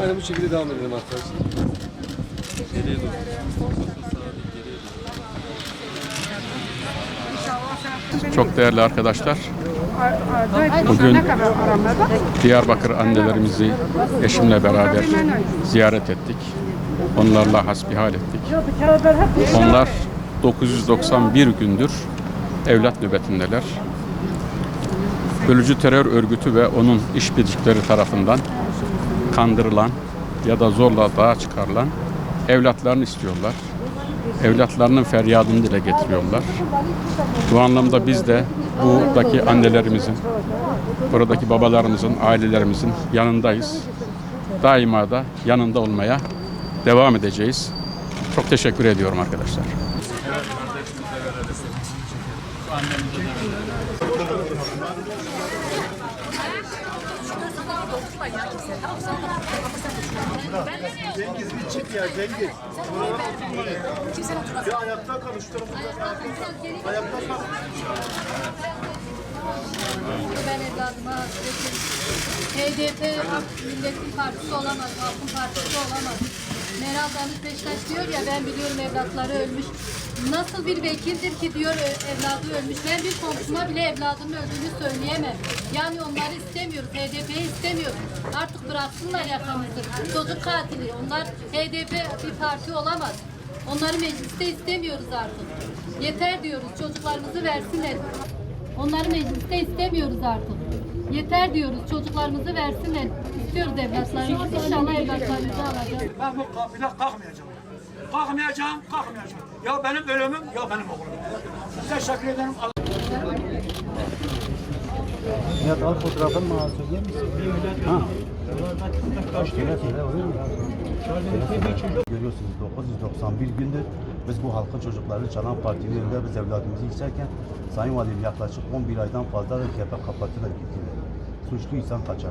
Aynen bu şekilde devam edelim arkadaşlar. Çok değerli arkadaşlar. Bugün Diyarbakır annelerimizi eşimle beraber ziyaret ettik. Onlarla hasbihal ettik. Onlar 991 gündür evlat nöbetindeler. Bölücü terör örgütü ve onun işbirlikleri tarafından kandırılan ya da zorla dağa çıkarılan evlatlarını istiyorlar. Evlatlarının feryadını dile getiriyorlar. Bu anlamda biz de buradaki annelerimizin, buradaki babalarımızın, ailelerimizin yanındayız. Daima da yanında olmaya devam edeceğiz. Çok teşekkür ediyorum arkadaşlar. Cengiz bir çık ya Cengiz. Ya ayakta kal şu tarafta. Ayakta kal. Ben evladıma dedim. HDP Milletin Partisi olamaz, Halkın Partisi olamaz. Meral Danış Beşiktaş diyor ya ben biliyorum evlatları ölmüş. Nasıl bir vekildir ki diyor "Ö- evladı ölmüş. Ben bir komşuma bile evladının öldüğünü söyleyemem. Yani onları istemiyoruz. HDP'yi istemiyoruz. Artık bıraksınlar yakamızı. Çocuk katili. Onlar HDP bir parti olamaz. Onları mecliste istemiyoruz artık. Yeter diyoruz. Çocuklarımızı versinler. Onları mecliste istemiyoruz artık. Yeter diyoruz. Çocuklarımızı versinler. İstiyoruz evlatlarımızı. İnşallah evlatlarımızı alacağız. Ben bu kafile kalkmayacağım. Kalkmayacağım, kalkmayacağım. Ya benim ölümüm ya benim oğlum. Teşekkür ederim. Nihat al fotoğrafını mı söyleyeyim misin? Ha. Görüyorsunuz 991 gündür biz bu halkın çocukları çalan partinin önünde biz evladımızı isterken Sayın Valim yaklaşık 11 aydan fazla kepe kapattılar gittiler. Suçlu insan kaçar.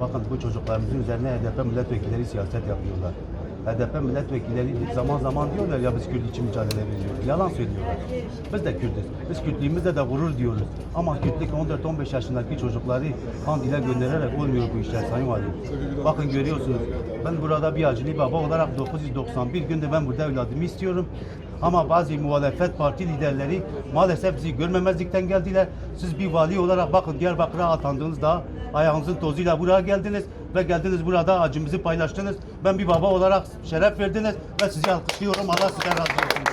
Bakın bu çocuklarımızın üzerine HDP milletvekilleri siyaset yapıyorlar. HDP milletvekilleri zaman zaman diyorlar ya biz Kürt için mücadele veriyoruz. Yalan söylüyorlar. Biz de Kürtüz. Biz Kürtlüğümüzde de gurur diyoruz. Ama Kürtlük 14-15 yaşındaki çocukları kandile göndererek olmuyor bu işler Sayın Valim. Bakın görüyorsunuz. Ben burada bir acili baba olarak 991 günde ben burada evladımı istiyorum. Ama bazı muhalefet parti liderleri maalesef bizi görmemezlikten geldiler. Siz bir vali olarak bakın Diyarbakır'a atandığınızda ayağınızın tozuyla buraya geldiniz ve geldiniz burada acımızı paylaştınız. Ben bir baba olarak şeref verdiniz ve sizi alkışlıyorum. Allah sizden razı olsun.